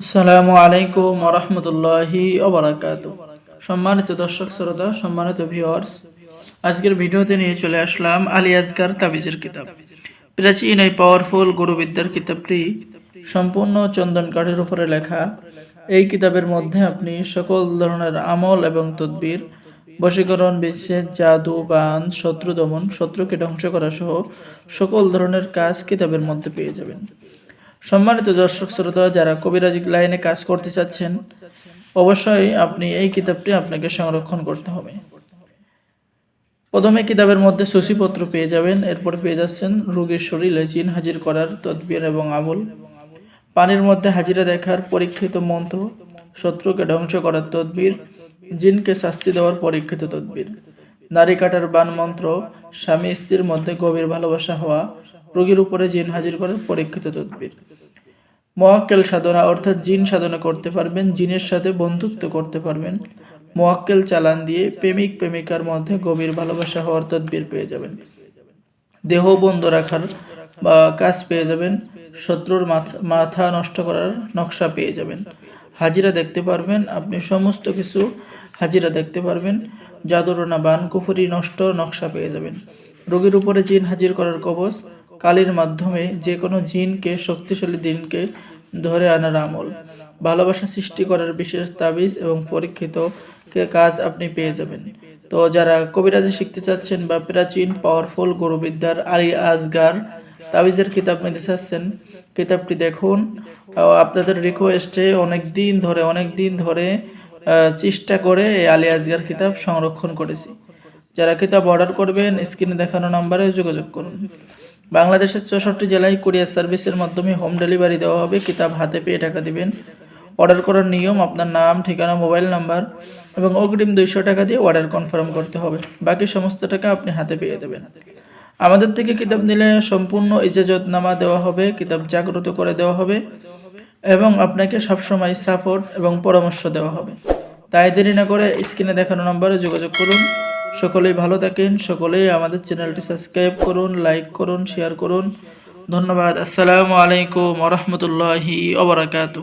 আসসালামু আলাইকুম রহমতুল্লাহি সম্মানিত দর্শক, শ্রোতা, সম্মানিত ভিউয়ার্স আজকের ভিডিওতে নিয়ে চলে আসলাম আলী আজগার তাবিজের কিতাব। প্রাচীন এই পাওয়ারফুল গুরুবিদ্যার কিতাবটি সম্পূর্ণ চন্দন কাঠের উপরে লেখা। এই কিতাবের মধ্যে আপনি সকল ধরনের আমল এবং তদ্বির, বশীকরণ, বিচ্ছেদ, জাদু, বান, শত্রু দমন, শত্রুকে ধ্বংস করা সহ সকল ধরনের কাজ কিতাবের মধ্যে পেয়ে যাবেন। সম্মানিত দর্শক শ্রোতা, যারা কবিরাজি লাইনে কাজ করতে চাচ্ছেন, অবশ্যই আপনি এই কিতাবটি আপনাকে সংরক্ষণ করতে হবে। প্রথমে কিতাবের মধ্যে সূচিপত্র পেয়ে যাবেন। এরপর পেয়ে যাচ্ছেন রোগীর শরীরে জিন হাজির করার তদবির এবং আমল। পানির মধ্যে হাজিরা দেখার পরীক্ষিত মন্ত্র, শত্রুকে ধ্বংস করার তদবির, জিনকে শাস্তি দেওয়ার পরীক্ষিত তদবির। নারী কাটার বান মন্ত্র, স্বামী স্ত্রীর মধ্যে গভীর ভালোবাসা হওয়া রোগীর উপরে জিন হাজির করার পরীক্ষিত তদবির। মোয়াক্কেল সাধনা অর্থাৎ জিন সাধনা করতে পারবেন, জিনের সাথে বন্ধুত্ব করতে পারবেন। মোয়াক্কেল চালান দিয়ে প্রেমিক, প্রেমিকার মধ্যে গভীর ভালোবাসা হওয়ার তদবির পেয়ে যাবেন। দেহ বন্ধ রাখার বা কাজ পেয়ে যাবেন, শত্রুর মাথা নষ্ট করার নকশা পেয়ে যাবেন। হাজিরা দেখতে পারবেন, আপনি সমস্ত কিছু হাজিরা দেখতে পারবেন, জাদুরনা বান, কুফুরি নষ্ট নকশা পেয়ে যাবেন। রোগীর উপরে জিন হাজির করার কবচ কালির মাধ্যমে যে কোনো জিনকে, শক্তিশালী দিনকে ধরে আনার আমল। ভালোবাসা সৃষ্টি করার বিশেষ তাবিজ এবং পরীক্ষিত কাজ আপনি পেয়ে যাবেন। তো যারা কবিরাজি শিখতে চাচ্ছেন বা প্রাচীন পাওয়ারফুল গুরুবিদ্যার আলী আজগার তাবিজের কিতাব নিতে চাচ্ছেন, কিতাবটি দেখুন। আপনাদের রিকোয়েস্টে অনেক দিন ধরে, অনেক দিন ধরে চেষ্টা করে এই আলী আজগার কিতাব সংরক্ষণ করেছি। যারা কিতাব অর্ডার করবেন স্ক্রিনে দেখানো নাম্বারে যোগাযোগ করুন। বাংলাদেশের চৌষট্টি জেলায় কুরিয়ার সার্ভিসের মাধ্যমে হোম ডেলিভারি দেওয়া হবে। কিতাব হাতে পেয়ে টাকা দিবেন। অর্ডার করার নিয়ম, আপনার নাম, ঠিকানা, মোবাইল নাম্বার এবং অগ্রিম দুইশো টাকা দিয়ে অর্ডার কনফার্ম করতে হবে। বাকি সমস্ত টাকা আপনি হাতে পেয়ে দেবেন। আমাদের থেকে কিতাব নিলে সম্পূর্ণ ইজাজতনামা দেওয়া হবে, কিতাব জাগ্রত করে দেওয়া হবে এবং আপনাকে সবসময় সাপোর্ট এবং পরামর্শ দেওয়া হবে। তাই দেরি না করে স্ক্রিনে দেখানো নম্বরে যোগাযোগ করুন। সকলেই ভালো থাকেন, সকলেই আমাদের চ্যানেলটি সাবস্ক্রাইব করুন, লাইক করুন শেয়ার করুন। ধন্যবাদ। আসসালামু আলাইকুম রহমতুল্লাহি ওবরাকাতু